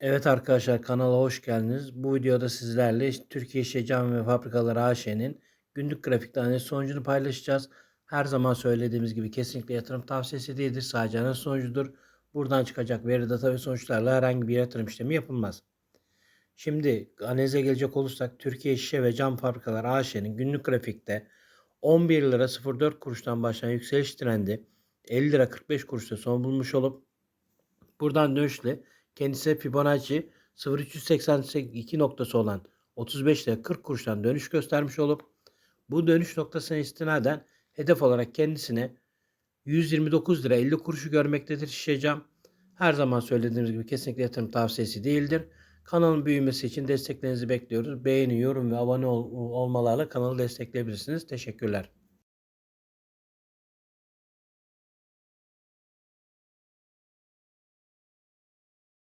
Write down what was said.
Evet arkadaşlar kanala hoş geldiniz. Bu videoda sizlerle Türkiye İşçi Cam ve Fabrikaları AŞ'nin günlük grafikte analiz sonucunu paylaşacağız. Her zaman söylediğimiz gibi kesinlikle yatırım tavsiyesi değildir. Sadece analiz sonucudur. Buradan çıkacak veri data ve sonuçlarla herhangi bir yatırım işlemi yapılmaz. Şimdi analize gelecek olursak Türkiye Şişe ve Cam Fabrikaları AŞ'nin günlük grafikte 11 lira 04 kuruştan başlayan yükseliş trendi 50 lira 45 kuruşta son bulmuş olup buradan dönüşle kendisine Fibonacci 0382 noktası olan 35 lira 40 kuruştan dönüş göstermiş olup bu dönüş noktasına istinaden hedef olarak kendisine 129 lira 50 kuruşu görmektedir şişe. Her zaman söylediğimiz gibi kesinlikle yatırım tavsiyesi değildir. Kanalın büyümesi için desteklerinizi bekliyoruz. Beğeni, yorum ve abone ol- olmalarla kanalı destekleyebilirsiniz. Teşekkürler.